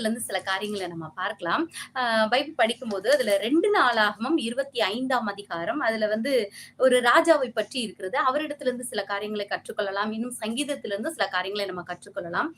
வேதத்துல இருந்து சில காரியங்களை நம்ம பார்க்கலாம். பைபிள் படிக்கும்போது அதுல ரெண்டு நாளாகவும் இருபத்தி ஐந்தாம் அதிகாரம். அதுல வந்து ஒரு ராஜாவை பற்றி இருக்கிறது. அவரிடத்திலிருந்து சில காரியங்களை கற்றுக்கொள்ளலாம். இன்னும் சங்கீதத்திலிருந்து சில காரியங்களை நம்ம கற்றுக்கொள்ளலாம்.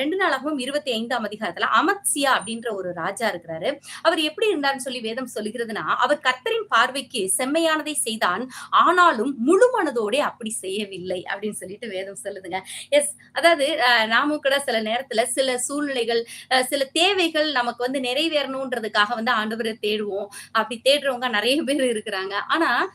ரெண்டு நாளாகவும் இருபத்தி ஐந்தாம் அதிகாரத்துல அமத்சியா அப்படின்ற ஒரு ராஜா இருக்கிறாரு. அவர் எப்படி இருந்தார்னு சொல்லி வேதம் சொல்லுகிறதுன்னா, அவர் கர்த்தரின் பார்வைக்கு செம்மையானதை செய்தான். ஆனாலும் முழு மனதோடே அப்படி செய்யவில்லை அப்படின்னு சொல்லிட்டு வேதம் சொல்லுதுங்க. எஸ் அதாவது நாமும் கூட சில நேரத்துல சில சூழ்நிலைகள், சில தேவைகள் நமக்கு வந்து நிறைவேறணுன்றதுக்காக வந்து ஆண்டவரை தேடுவோம். அப்படி தேடுறவங்க நிறைய பேர் இருக்கிறாங்க. ஆனா,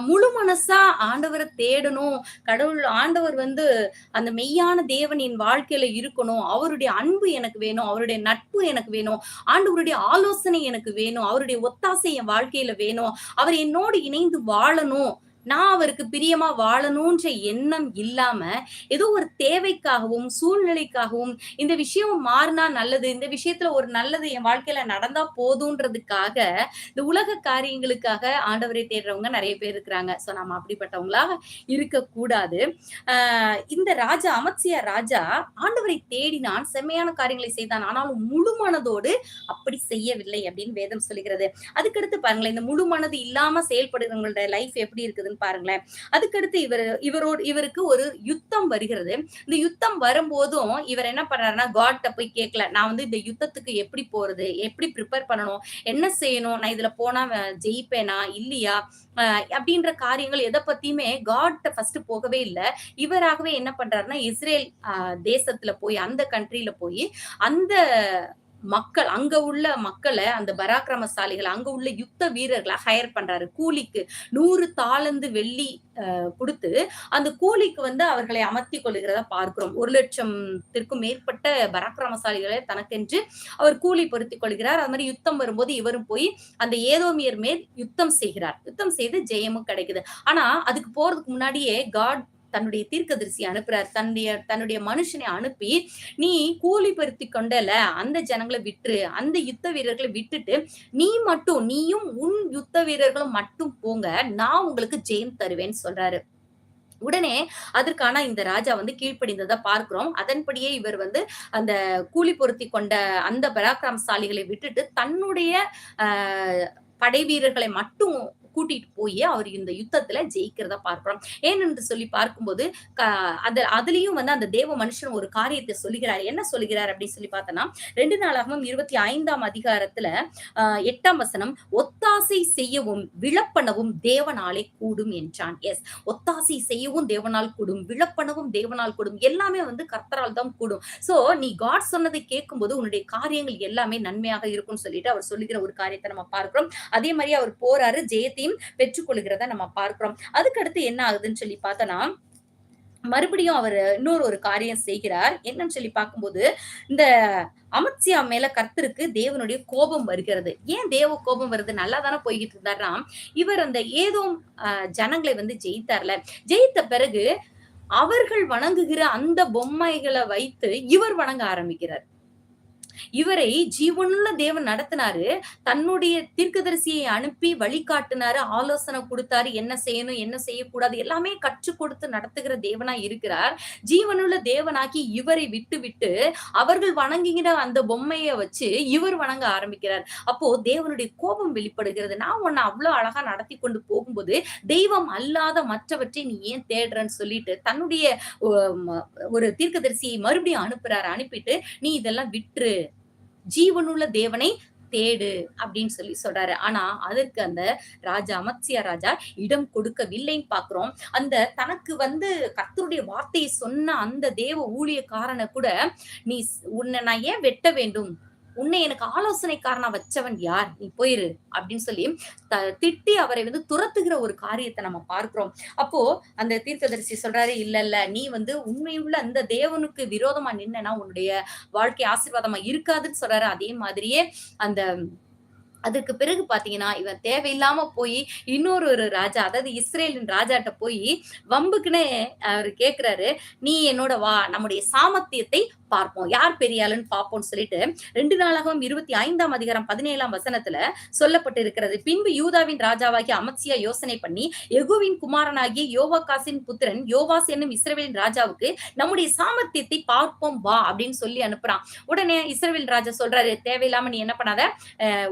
முழு மனசா ஆண்டவரை தேடணும். கடவுள் ஆண்டவர் வந்து அந்த மெய்யான தேவன் என் வாழ்க்கையில இருக்கணும். அவருடைய அன்பு எனக்கு வேணும். அவருடைய நட்பு எனக்கு வேணும். ஆண்டவருடைய ஆலோசனை எனக்கு வேணும். அவருடைய ஒத்தாசை என் வாழ்க்கையில வேணும். அவர் என்னோடு இணைந்து வாழணும். நான் அவருக்கு பிரியமா வாழணுன்ற எண்ணம் இல்லாம, ஏதோ ஒரு தேவைக்காகவும், சூழ்நிலைக்காகவும், இந்த விஷயம் மாறினா நல்லது. இந்த விஷயத்துல ஒரு நல்லது என் வாழ்க்கையில நடந்தா போதுன்றதுக்காக, இந்த உலக காரியங்களுக்காக ஆண்டவரை தேடுறவங்க நிறைய பேர் இருக்கிறாங்க. ஸோ நம்ம அப்படிப்பட்டவங்களாக இருக்கக்கூடாது. இந்த ராஜா அமத்சியா ராஜா ஆண்டவரை தேடினான், செம்மையான காரியங்களை செய்தான். ஆனாலும் முழு மனதோடு அப்படி செய்யவில்லை அப்படின்னு வேதம் சொல்லுகிறது. அதுக்கடுத்து பாருங்களேன், இந்த முழு மனது இல்லாம செயல்படுறவங்களோட லைஃப் எப்படி இருக்குதுன்னு பாருங்களேன். அதுக்கடுத்து இவரு இவரோடு இவருக்கு ஒரு யுத்தம் வருகிறது. இந்த யுத்தம் வரும்போதும் இவர் என்ன பண்றாருன்னா, காட்ட போய் கேட்கல. நான் வந்து இந்த யுத்தத்துக்கு எப்படி போறது? எப்படி ப்ரிப்பேர் பண்ணணும்? என்ன செய்யணும்? நான் இதுல போனா ஜெயிப்பேனா? இல்லையா? அப்படின்ற காரியங்கள் எதை பத்தியுமே காட்ட ஃபர்ஸ்ட் போகவே இல்லை இவராகவே என்ன பண்றாருன்னா, இஸ்ரேல் தேசத்துல போய் அந்த கண்ட்ரியில போய் அந்த மக்கள் அங்க உள்ள மக்களை அந்த பராக்கிரமசாலிகள் அங்க உள்ள யுத்த வீரர்களை ஹையர் பண்றாரு. கூலிக்கு நூறு தாளந்து வெள்ளி கொடுத்து அந்த கூலிக்கு வந்து அவர்களை அமர்த்தி கொள்ளுகிறத பார்க்கிறோம். 1,00,000த்திற்கும் மேற்பட்ட பராக்கிரமசாலிகளை தனக்கென்று அவர் கூலி பொருத்தி கொள்கிறார். அது மாதிரி யுத்தம் வரும்போது இவரும் போய் அந்த ஏதோமியர் மேல் யுத்தம் செய்கிறார். யுத்தம் செய்து ஜெயமும் கிடைக்குது. ஆனா, அதுக்கு போறதுக்கு முன்னாடியே காட் தன்னுடைய தீர்க்கதரிசி அனுப்புறார். தன்னுடைய தன்னுடைய மனுஷனை அனுப்பி, "நீ கூலி பருத்தி கொண்டல, அந்த ஜனங்களை விட்டுரு. அந்த யுத்த வீரர்களை விட்டுட்டு, நீ மட்டும் நீயும் உன் யுத்த வீரர்களும் மட்டும் போங்க. நான் உங்களுக்கு ஜெயம் தருவேன்னு" சொல்றாரு. உடனே அதற்கான இந்த ராஜா வந்து கீழ்ப்படிந்ததை பார்க்கிறோம். அதன்படியே இவர் வந்து அந்த கூலி பொருத்தி கொண்ட அந்த பராக்கிரமசாலிகளை விட்டுட்டு, தன்னுடைய படை வீரர்களை மட்டும் கூட்டிட்டு போய் அவர் இந்த யுத்தத்துல ஜெயிக்கிறத பார்க்கிறோம். ஏனென்று சொல்லி பார்க்கும்போது, க அது அதுலயும் வந்து அந்த தேவ மனுஷன் ஒரு காரியத்தை சொல்லுகிறார். என்ன சொல்லுகிறார் அப்படின்னு சொல்லி பார்த்தோம்னா, ரெண்டு நாளாகவும் இருபத்தி ஐந்தாம் அதிகாரத்துல அ 8ஆம் வசனம், "ஒத்தாசை செய்யவும், விழப்பனவும் தேவனாலே கூடும்" என்றான். எஸ் ஒத்தாசை செய்யவும் தேவனால் கூடும். விழப்பனவும் தேவனால் கூடும். எல்லாமே வந்து கர்த்தரால் தான் கூடும். ஸோ நீ காட் சொன்னதை கேட்கும்போது, உன்னுடைய காரியங்கள் எல்லாமே நன்மையாக இருக்கும்னு சொல்லிட்டு அவர் சொல்லுகிற ஒரு காரியத்தை நம்ம பார்க்கிறோம். அதே மாதிரி அவர் போறாரு. ஜெயத்தையும் பெற்றுக் கொள்கிறத நம்ம பார்க்கிறோம். அதுக்கடுத்து என்ன ஆகுதுன்னு சொல்லி பார்த்தோம்னா, மறுபடியும் அவர் இன்னொரு ஒரு காரியம் செய்கிறார். என்னன்னு சொல்லி பார்க்கும்போது, இந்த அமத்சியா மேல கர்த்தருக்கு தேவனுடைய கோபம் வருகிறது. ஏன் தேவ கோபம் வருது? நல்லா தானே போய்கிட்டு இருந்தார்னா, இவர் அந்த ஏதோ ஜனங்களை வந்து ஜெயித்தார்ல. ஜெயித்த பிறகு, அவர்கள் வணங்குகிற அந்த பொம்மைகளை வைத்து இவர் வணங்க ஆரம்பிக்கிறார். இவரை ஜீவனுள்ள தேவன் நடத்தினாரு. தன்னுடைய தீர்க்கதரிசியை அனுப்பி வழிகாட்டினாரு ஆலோசனை கொடுத்தாரு என்ன செய்யணும்? என்ன செய்யக்கூடாது? எல்லாமே கற்றுக் கொடுத்து நடத்துகிற தேவனா இருக்கிறார். ஜீவனுள்ள தேவனாக்கி இவரை விட்டு விட்டு அவர்கள் வணங்குகிற அந்த பொம்மையை வச்சு இவர் வணங்க ஆரம்பிக்கிறார். அப்போ தேவனுடைய கோபம் வெளிப்படுகிறது. நான் உன்னை அவ்வளவு அழகா நடத்தி கொண்டு போகும்போது, தெய்வம் அல்லாத மற்றவற்றை நீ ஏன் தேடுறன்னு சொல்லிட்டு, தன்னுடைய ஒரு தீர்க்கதரிசியை மறுபடியும் அனுப்புறாரு. அனுப்பிட்டு, "நீ இதெல்லாம் விட்டுரு. ஜீவனுள்ள தேவனை தேடு" அப்படின்னு சொல்லி சொல்றாரு. ஆனா, அதற்கு அந்த ராஜா அமத்சியா ராஜா இடம் கொடுக்கவில்லைன்னு பாக்குறோம் அந்த தனக்கு வந்து கர்த்தருடைய வார்த்தையை சொன்ன அந்த தேவ ஊழியக்காரனை கூட, "நீ உன்னை நான் ஏன் வெட்ட வேண்டும்? உன்னை எனக்கு ஆலோசனைக்காரனா வச்சவன் யார்? நீ போயிரு" அப்படின்னு சொல்லி த திட்டி அவரை வந்து துரத்துகிற ஒரு காரியத்தை நம்ம பார்க்கிறோம். அப்போ அந்த தீர்க்கதரிசி சொல்றாரு, "இல்ல, இல்ல. நீ வந்து உண்மையுள்ள அந்த தேவனுக்கு விரோதமா நின்னா உன்னுடைய வாழ்க்கை ஆசீர்வாதமா இருக்காதுன்னு" சொல்றாரு. அதே மாதிரியே அந்த அதுக்கு பிறகு பார்த்தீங்கன்னா, இவன் தேவையில்லாம போய் இன்னொரு ஒரு ராஜா, அதாவது இஸ்ரேலின் ராஜாட்ட போய் வம்புக்குன்னு அவர் கேட்கிறாரு, "நீ என்னோட வா. நம்முடைய சாமர்த்தியத்தை பார்ப்போம். யார் பெரிய ஆளுன்னு பார்ப்போம்னு சொல்லிட்டு ரெண்டு நாளாகவும் இருபத்தி ஐந்தாம் அதிகாரம் பதினேழாம் வசனத்துல சொல்லப்பட்டு இருக்கிறது பின்பு யூதாவின் ராஜாவாகிய அமத்சியா யோசனை பண்ணி எகுவின் குமாரனாகிய யோவாகாசின் புத்திரன் யோவாஸ் என்னும் இஸ்ரவேலின் ராஜாவுக்கு நம்முடைய சாமர்த்தியத்தை பார்ப்போம் வா அப்படின்னு சொல்லி அனுப்புறான். உடனே இஸ்ரவேல் ராஜா சொல்றாரு தேவையில்லாம நீ என்ன பண்ணாத?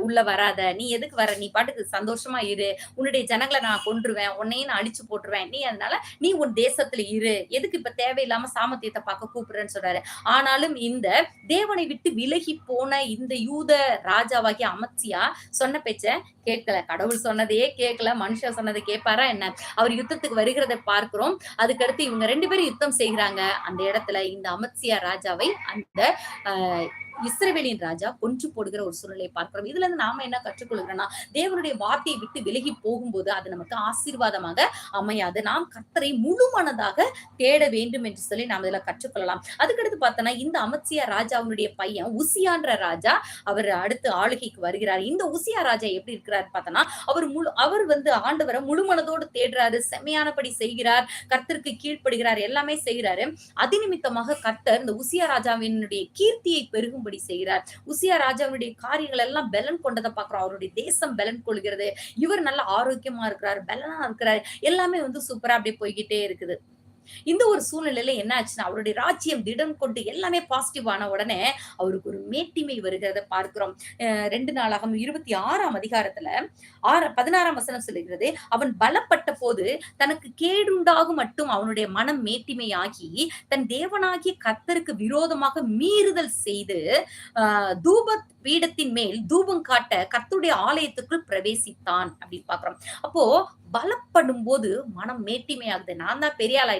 உள்ள வராத. நீ எதுக்கு வர? நீ பாட்டுக்கு சந்தோஷமா இரு. உன்னுடைய ஜனங்களை நான் கொன்றுவேன். உன்னையும் நான் அழிச்சு போட்டுருவேன். நீ அதனால நீ உன் தேசத்துல இரு. எதுக்கு இப்ப தேவையில்லாம சாமர்த்தியத்தை பார்க்க கூப்பிடுறேன்னு சொல்றாரு. ஆனாலும் இந்த தேவனை விட்டு விலகி போன இந்த யூத ராஜாவாகிய அமர்த்தியா சொன்ன பேச்ச கேட்கல. கடவுள் சொன்னதையே கேட்கல மனுஷன் சொன்னதை கேட்பாரா என்ன? அவர் யுத்தத்துக்கு வருகிறதை பார்க்கிறோம். அதுக்கடுத்து இவங்க ரெண்டு பேரும் யுத்தம் செய்கிறாங்க. அந்த இடத்துல இந்த அமத்சியா ராஜாவை அந்த ஆஹ் இஸ்ரவேலின் ராஜா கொன்று போடுகிற ஒரு சூழ்நிலையை பார்க்கிறோம். இதுல இருந்து நாம என்ன கற்றுக்கொள்கிறோம்னா தேவனுடைய வார்த்தையை விட்டு விலகி போகும்போது அது நமக்கு ஆசீர்வாதமாக அமையாது. நாம் கர்த்தரை முழு மனதாக தேட வேண்டும் என்று சொல்லி நாம் இதுல கற்றுக்கொள்ளலாம். அதுக்கடுத்து பார்த்தோம்னா இந்த அமத்சியா ராஜாவுடைய பையன் உசியான்ற ராஜா அவர் அடுத்து ஆளுகைக்கு வருகிறார். இந்த உசியா ராஜா எப்படி இருக்கிறார் பார்த்தோம்னா அவர் முழு அவர் வந்து ஆண்டவரை முழு மனதோடு தேடுறாரு செம்மையானபடி செய்கிறார் கர்த்தருக்கு கீழ்ப்படுகிறார் எல்லாமே செய்கிறாரு. அதிநிமித்தமாக கர்த்தர் இந்த உசியா ராஜாவினுடைய கீர்த்தியை பெருகும் பெருகும்படி செய்கிறார் உசியா ராஜாவுடைய காரியங்கள் எல்லாம் பலன் கொண்டதை பார்க்கிறோம். அவருடைய தேசம் பலன் கொள்கிறது. இவர் நல்ல ஆரோக்கியமா இருக்கிறார் பலனா இருக்கிறார். எல்லாமே வந்து சூப்பரா அப்படியே போய்கிட்டே இருக்குது. இந்த ஒரு சூழ்நிலையில என்ன ஆச்சுன்னா அவருடைய ராஜ்யம் திடம் கொண்டு எல்லாமே பாசிட்டிவ் ஆன உடனே அவருக்கு ஒரு மேட்டிமை வருகிறத பார்க்கிறோம். ரெண்டு நாளாக இருபத்தி ஆறாம் அதிகாரத்துல ஆறு பதினாறாம் வசனம் சொல்லுகிறது அவன் பலப்பட்ட போது தனக்கு கேடுண்டாகும் மட்டும் அவனுடைய மனம் மேட்டிமையாகி தன் தேவனாகிய கர்த்தருக்கு விரோதமாக மீறுதல் செய்து ஆஹ் தூப பீடத்தின் மேல் தூபம் காட்ட கத்துடைய ஆலயத்துக்குள் பிரவேசித்தான் அப்படின்னு பாக்குறோம் அப்போ பலப்படும் போது மனம் மேட்டிமையாகுது. நான் தான் பெரிய ஆள்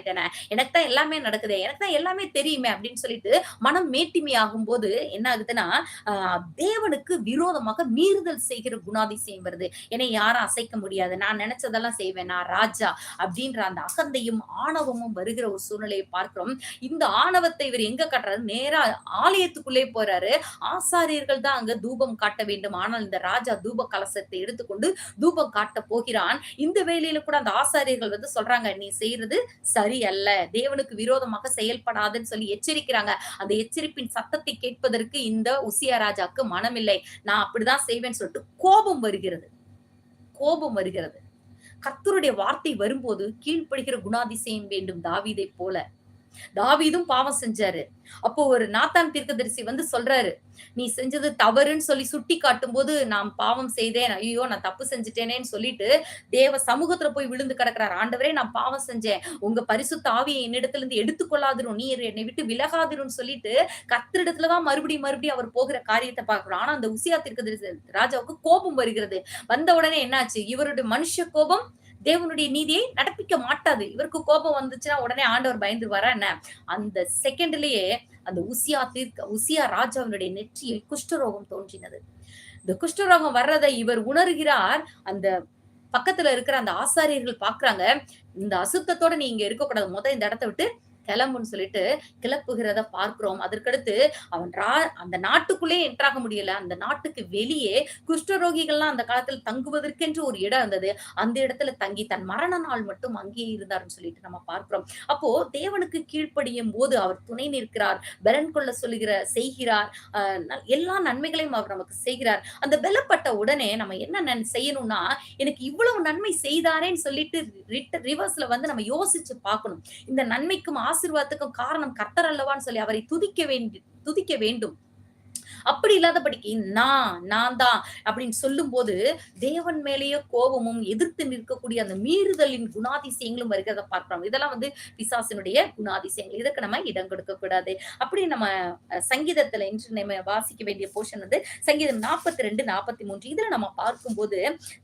எனக்கு தான் எல்லாமே நடக்குது எனக்கு தான் எல்லாமே தெரியுமே அப்படின்னு சொல்லிட்டு மனம் மேட்டிமையாகும் போது என்ன ஆகுதுன்னா ஆஹ் தேவனுக்கு விரோதமாக மீறுதல் செய்கிற குணாதிசயம் வருது. என்னை யாரும் அசைக்க முடியாது. நான் நினைச்சதெல்லாம் செய்வேன். நான் ராஜா அப்படின்ற அந்த அகந்தையும் ஆணவமும் வருகிற ஒரு சூழ்நிலையை பார்க்கிறோம். இந்த ஆணவத்தை இவர் எங்க காட்டுறாரு? நேரா ஆலயத்துக்குள்ளே போறாரு. ஆசாரியர்கள் தான் அங்க தூபம் காட்ட வேண்டும். ஆனால் இந்த ராஜா தூப கலசத்தை எடுத்துக்கொண்டு தூபம் காட்ட போகிறான். இந்த வேலையில கூட அந்த ஆசாரியர்கள் வந்து சொல்றாங்க நீ செய்யறது அல்ல. தேவனுக்கு விரோதமாக செயல்படாதுன்னு சொல்லி எச்சரிக்கிறாங்க. அந்த எச்சரிப்பின் சத்தத்தை கேட்பதற்கு இந்த உசியா ராஜாக்கு மனமில்லை. நான் அப்படிதான் செய்வேன்னு சொல்லிட்டு கோபம் வருகிறது. கோபம் வருகிறது. கர்த்தருடைய வார்த்தை வரும்போது கீழ்ப்படுகிற குணாதிசயம் வேண்டும் தாவீதை போல. தாவீதும் பாவம் செஞ்சாரு. அப்போ ஒரு நாத்தான் தீர்க்கதரிசி வந்து சொல்றாரு நீ செஞ்சது தவறுன்னு சொல்லி சுட்டி காட்டும் போது நான் பாவம் செய்தேன். ஐயோ நான் தப்பு செஞ்சுட்டேனேன்னு சொல்லிட்டு தேவ சமூகத்துல போய் விழுந்து கிடக்குறாரு. ஆண்டவரே நான் பாவம் செஞ்சேன். உங்க பரிசுத்த ஆவியை என்னிடத்துல இருந்து எடுத்துக்கொள்ளாதிரும் நீ என்னை விட்டு விலகாதிரும்னு சொல்லிட்டு கத்திரிடத்துலதான் மறுபடியும் மறுபடியும் அவர் போகிற காரியத்தை பாக்குறோம் ஆனா அந்த உசியா தீர்க்கதரிசி ராஜாவுக்கு கோபம் வருகிறது. வந்த உடனே என்னாச்சு? இவருடைய மனுஷ கோபம் தேவனுடைய நீதியை நடப்பிக்க மாட்டாது. இவருக்கு கோபம் வந்துச்சுன்னா உடனே ஆண்டவர் பயந்துருவாரா என்ன? அந்த செகண்ட்லயே அந்த உசியா தீர்க்க உசியா ராஜாவினுடைய நெற்றியில் குஷ்டரோகம் தோன்றினது. இந்த குஷ்டரோகம் வர்றதை இவர் உணர்கிறார். அந்த பக்கத்துல இருக்கிற அந்த ஆசாரியர்கள் பாக்குறாங்க. இந்த அசுத்தத்தோட நீ இங்க இருக்கக்கூடாது. முத இந்த இடத்த விட்டு கிளம்புன்னு சொல்லிட்டு கிளப்புகிறத பார்க்கிறோம். அதற்கடுத்து அவன் ரா அந்த நாட்டுக்குள்ளே என்ட்ராக முடியல. அந்த நாட்டுக்கு வெளியே குஷ்டரோகிகள்லாம் அந்த காலத்தில் தங்குவதற்கென்று ஒரு இடம் இருந்தது. அந்த இடத்துல தங்கி தன் மரண நாள் மட்டும் அங்கேயே இருந்தாருன்னு சொல்லிட்டு நம்ம பார்க்கிறோம். அப்போ தேவனுக்கு கீழ்ப்படியும் போது அவர் துணை நிற்கிறார். பலன் கொள்ள சொல்லுகிற செய்கிறார். எல்லா நன்மைகளையும் அவர் நமக்கு செய்கிறார். அந்த பலப்பட்ட உடனே நம்ம என்ன செய்யணும்னா எனக்கு இவ்வளவு நன்மை செய்தாரேன்னு சொல்லிட்டு ரிவர்ஸ்ல வந்து நம்ம யோசிச்சு பார்க்கணும். இந்த நன்மைக்கும் ஆசை ஆசிர்வாதத்துக்கும் காரணம் கர்த்தர் அல்லவான்னு சொல்லி அவரை துதிக்க வேண்டி துதிக்க வேண்டும். அப்படி இல்லாதபடிக்கு நான் நான் தான் அப்படின்னு சொல்லும் போது தேவன் மேலேயே கோபமும் எதிர்த்து நிற்கக்கூடிய அந்த மீறுதலின் குணாதிசயங்களும் வருகிறத பார்க்கிறோம். இதெல்லாம் வந்து பிசாசினுடைய குணாதிசயங்கள். இதற்கு நம்ம இடம் கொடுக்க கூடாது. அப்படி நம்ம சங்கீதத்துல இன்று நம்ம வாசிக்க வேண்டிய போர்ஷன் வந்து சங்கீதம் நாற்பத்தி ரெண்டு நாற்பத்தி மூன்று இதுல நம்ம பார்க்கும்போது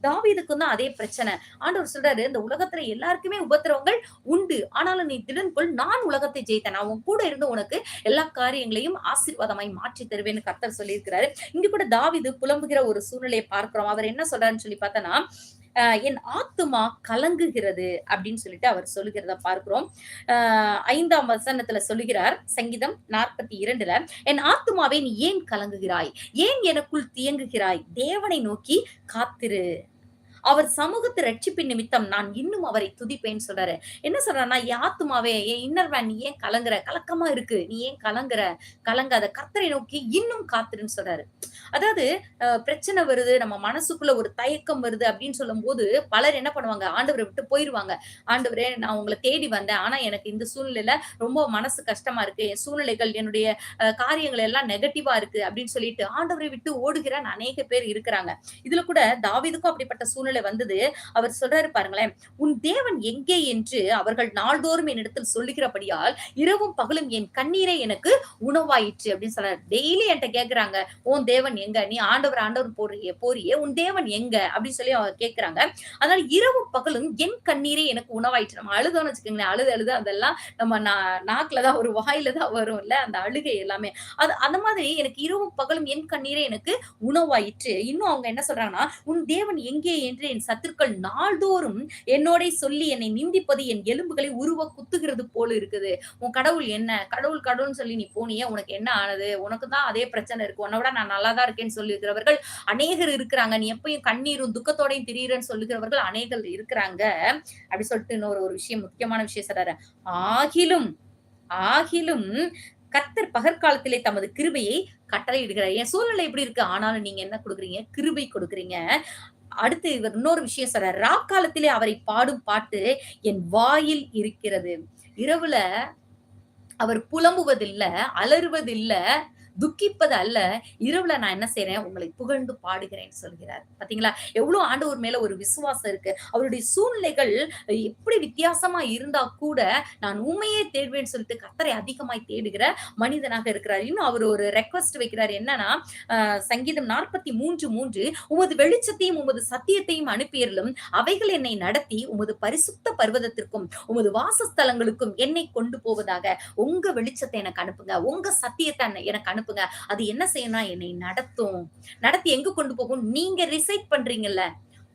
தாவீதுக்கும் தான் அதே பிரச்சனை. ஆண்டவர் சொல்றாரு இந்த உலகத்துல எல்லாருக்குமே உபத்திரவங்கள் உண்டு. ஆனாலும் நீ திடன்கொள் நான் உலகத்தை ஜெயித்தேன். நான் உன் கூட இருந்து உனக்கு எல்லா காரியங்களையும் ஆசீர்வாதமாய் மாற்றி தருவேன்னு கர்த்தர் சொல்லியிருக்கிறாரு. இங்க கூட தாவிது புலம்புகிற ஒரு சூழ்நிலையை பார்க்கிறோம். அவர் என்ன சொல்றாருன்னு சொல்லி பார்த்தோன்னா என் ஆத்துமா கலங்குகிறது அப்படின்னு சொல்லிட்டு அவர் சொல்லுகிறத பார்க்கிறோம். ஆஹ் ஐந்தாம் வசனத்துல சொல்லுகிறார் சங்கீதம் நாற்பத்தி இரண்டுல என் ஆத்துமாவே நீ ஏன் கலங்குகிறாய்? ஏன் எனக்குள் தியங்குகிறாய்? தேவனை நோக்கி காத்திரு அவர் சமூகத்து ரட்சிப்பின் நிமித்தம் நான் இன்னும் அவரை துதிப்பேன்னு சொல்றாரு. என்ன சொல்றாருன்னா, யாத்துமாவே என் இன்னர் நீ ஏன் கலங்குற? கலக்கமா இருக்கு. நீ ஏன் கலங்குற? கலங்காத. கர்த்தரை நோக்கி இன்னும் காத்திருன்னு" சொல்றாரு. அதாவது பிரச்சனை வருது, நம்ம மனசுக்குள்ள ஒரு தயக்கம் வருது அப்படின்னு சொல்லும் போது பலர் என்ன பண்ணுவாங்க, ஆண்டவரை விட்டு போயிருவாங்க. "ஆண்டவரே நான் உங்களை தேடி வந்தேன். ஆனா எனக்கு இந்த சூழ்நிலையில ரொம்ப மனசு கஷ்டமா இருக்கு. என் சூழ்நிலைகள், என்னுடைய காரியங்கள் எல்லாம் நெகட்டிவா இருக்கு" அப்படின்னு சொல்லிட்டு ஆண்டவரை விட்டு ஓடுகிற அநேக பேர் இருக்கிறாங்க. இதுல கூட தாவீதுக்கும் அப்படிப்பட்ட சூழ்நிலை வந்தது. அவர் சொல்றாரு பாருங்களேன், "உன் தேவன் எங்கே என்று அவர்கள் நாள்தோறும் என்னிடத்தில் சொல்லுகிறபடியால், இரவும் பகலும் என் கண்ணீரே எனக்கு உணவாயிற்று" அப்படின்னு சொல்றாரு. டெய்லி என்கிட்ட கேட்கறாங்க, "உன் தேவன் எங்க? நீ ஆண்டவர் ஆண்டவர் போறியே போறியே, உன் தேவன் எங்க?" அப்படின்னு சொல்லி அவங்க கேட்கறாங்க. அதனால இரவும் பகலும் என் கண்ணீரே எனக்கு உணவாயிற்று. நம்ம அழுதோம்னு வச்சுக்கோங்களேன், அழுது அழுது அதெல்லாம் நம்ம நா நாக்குல தான் வரும், வாயில தான் வரும்ல அந்த அழுகை எல்லாமே. அது அந்த மாதிரி எனக்கு இரவும் பகலும் என் கண்ணீரே எனக்கு உணவாயிற்று. இன்னும் அவங்க என்ன சொல்றாங்கன்னா, "உன் தேவன் எங்கே என்று என் சத்துருக்கள் நாள்தோறும் என்னோட சொல்லி என்னை நிந்திப்பது என் எலும்புகளை உருவ குத்துகிறது போல இருக்குது. உன் கடவுள் என்ன? கடவுள் கடவுள்னு சொல்லி நீ போனியே, உனக்கு என்ன ஆனது? உனக்கு தான் அதே பிரச்சனை இருக்கு. உன்னோட விட நான் நல்லா தான் இருக்கேன்னு சொல்லியிருக்கிறவர்கள் அநேகர் இருக்கிறாங்க. நீ எப்பயும் கண்ணீரும், துக்கத்தோடையும் திரியிறன்னு சொல்லுகிறவர்கள் அநேகர் இருக்கிறாங்க." அப்படி சொல்லிட்டு இன்னொரு ஒரு விஷயம் முக்கியமான விஷயம் சொல்றாரு. "ஆகிலும் ஆகிலும் கத்தர் பகற்காலத்திலே தமது கிருபையை கட்டளையிடுகிறார்." என் சூழ்நிலை எப்படி இருக்கு. ஆனாலும் நீங்க என்ன கொடுக்குறீங்க கிருபை கொடுக்குறீங்க அடுத்து இவர் இன்னொரு விஷயம் சொல்றாரு. "ராக்காலத்திலே அவரை பாடும் பாட்டு என் வாயில் இருக்கிறது." இரவுல அவர் புலம்புவதில்ல, அலறுவதில்ல, துக்கிப்பது அல்ல. இரவுல நான் என்ன செய்யறேன் உங்களை புகழ்ந்து பாடுகிறேன்னு சொல்கிறார். பாத்தீங்களா எவ்வளவு ஆண்டவர் மேல ஒரு விசுவாசம் இருக்கு. அவருடைய சூழ்நிலைகள் எப்படி வித்தியாசமா இருந்தா கூட, நான் உண்மையே தேடுவேன்னு சொல்லிட்டு கத்தரை அதிகமாய் தேடுகிற மனிதனாக இருக்கிறார். இன்னும் அவர் ஒரு ரெக்வெஸ்ட் வைக்கிறார். என்னன்னா, அ சங்கீதம் 43:3 "உமது வெளிச்சத்தையும், உமது சத்தியத்தையும் அனுப்பியிருந்தும் அவைகள் என்னை நடத்தி உமது பரிசுத்த பர்வதத்திற்கும், உமது வாசஸ்தலங்களுக்கும் என்னை கொண்டு போவதாக." உங்க வெளிச்சத்தை எனக்கு அனுப்புங்க. உங்க சத்தியத்தை எனக்கு அனுப்புங்க. அது என்ன செய்யணும்னா என்னை நடத்தும். நடத்தி எங்க கொண்டு போகும்? நீங்க ரிசைட் பண்றீங்கல்ல,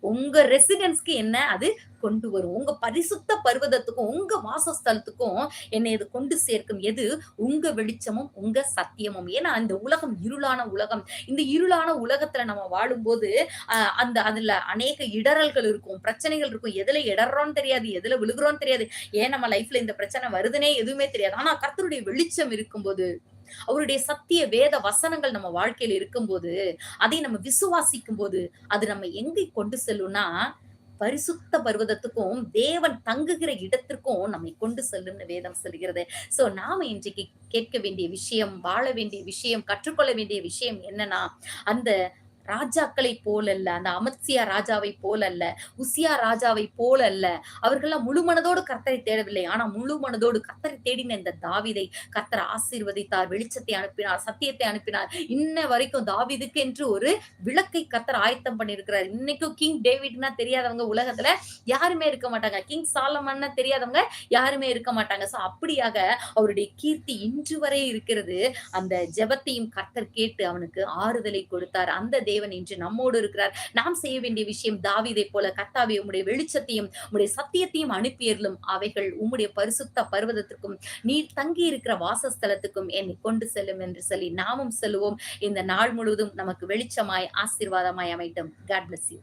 உங்க ரெசிடென்ஸ்க்கு என்ன அது கொண்டு வரும். உங்க பரிசுத்த பர்வதத்துக்கும், உங்க வாசஸ்தலத்துக்கும் என்னை இது கொண்டு சேர்க்கும். எது? உங்க வெளிச்சமும், உங்க சத்தியமும். ஏன்னா இந்த உலகம் இருளான உலகம். இந்த இருளான உலகத்துல நம்ம வாழும்போது, அ அந்த அதுல அநேக இடரல்கள் இருக்கும், பிரச்சனைகள் இருக்கும். எதுல இடர்றோம்னு தெரியாது, எதுல விழுகுறோம்னு தெரியாது. ஏன் நம்ம லைஃப்ல இந்த பிரச்சனை வருதுன்னே எதுவுமே தெரியாது. ஆனா கர்த்தருடைய வெளிச்சம் இருக்கும்போது, அவருடைய சத்திய வேத வசனங்கள் நம்ம வாழ்க்கையில இருக்கும்போது, அதை நம்ம விசுவாசிக்கும் போது அது நம்ம எங்கே கொண்டு செல்லும்னா, பரிசுத்த பர்வதத்துக்கும், தேவன் தங்குகிற இடத்திற்கும் நம்மை கொண்டு செல்லும்னு வேதம் சொல்கிறது. சோ நாம இன்றைக்கு கேட்க வேண்டிய விஷயம், வாழ வேண்டிய விஷயம், கற்றுக்கொள்ள வேண்டிய விஷயம் என்னன்னா, அந்த ராஜாக்களை போலல்ல, அந்த அமத்சியா ராஜாவைப் போலல்ல, உசியா ராஜாவைப் போலல்ல. அவர்கள்லாம் முழு மனதோடு கர்த்தரை தேடவில்லை. ஆனா முழு மனதோடு கர்த்தரை தேடின இந்த தாவிதை கர்த்தர் ஆசீர்வதித்தார். வெளிச்சத்தை அனுப்பினார், சத்தியத்தை அனுப்பினார். இன்ன வரைக்கும் தாவிதுக்கு என்று ஒரு விளக்கை கர்த்தர் ஆயத்தம் பண்ணியிருக்கிறார். இன்னைக்கும் கிங் டேவிட்னா தெரியாதவங்க உலகத்துல யாருமே இருக்க மாட்டாங்க. கிங் சாலமன்னா தெரியாதவங்க யாருமே இருக்க மாட்டாங்க. சோ அப்படியாக அவருடைய கீர்த்தி இன்று வரை இருக்கிறது. அந்த ஜெபத்தையும் கர்த்தர் கேட்டு அவனுக்கு ஆறுதலை கொடுத்தார். அந்த தேவன் இன்று நம்மோடு இருக்கிறார். நாம் செய்ய வேண்டிய விஷயம் தாவிதை போல, கத்தாவே உம்முடைய வெளிச்சத்தையும், உம்முடைய சத்தியத்தையும் அனுப்பியருளும். அவைகள் உம்முடைய பரிசுத்த பர்வதத்திற்கும், நீர் தங்கி இருக்கிற வாசஸ்தலத்துக்கும் என்னை கொண்டு செல்லும்" என்று சொல்லி நாமும் செல்லுவோம். இந்த நாள் முழுவதும் நமக்கு வெளிச்சமாய், ஆசீர்வாதமாய் அமைட்டும் காட் பிளஸ் யூ.